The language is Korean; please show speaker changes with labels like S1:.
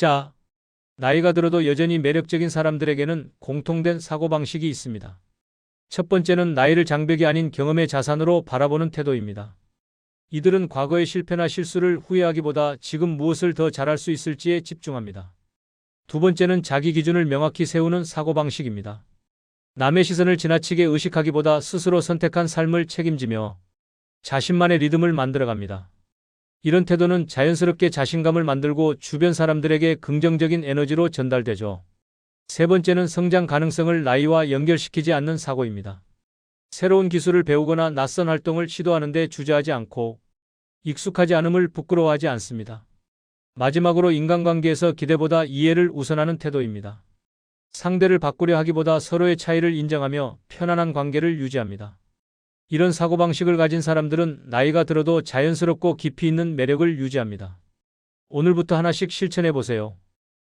S1: 자, 나이가 들어도 여전히 매력적인 사람들에게는 공통된 사고방식이 있습니다. 첫 번째는 나이를 장벽이 아닌 경험의 자산으로 바라보는 태도입니다. 이들은 과거의 실패나 실수를 후회하기보다 지금 무엇을 더 잘할 수 있을지에 집중합니다. 두 번째는 자기 기준을 명확히 세우는 사고방식입니다. 남의 시선을 지나치게 의식하기보다 스스로 선택한 삶을 책임지며 자신만의 리듬을 만들어갑니다. 이런 태도는 자연스럽게 자신감을 만들고 주변 사람들에게 긍정적인 에너지로 전달되죠. 세 번째는 성장 가능성을 나이와 연결시키지 않는 사고입니다. 새로운 기술을 배우거나 낯선 활동을 시도하는데 주저하지 않고 익숙하지 않음을 부끄러워하지 않습니다. 마지막으로 인간관계에서 기대보다 이해를 우선하는 태도입니다. 상대를 바꾸려 하기보다 서로의 차이를 인정하며 편안한 관계를 유지합니다. 이런 사고방식을 가진 사람들은 나이가 들어도 자연스럽고 깊이 있는 매력을 유지합니다. 오늘부터 하나씩 실천해 보세요.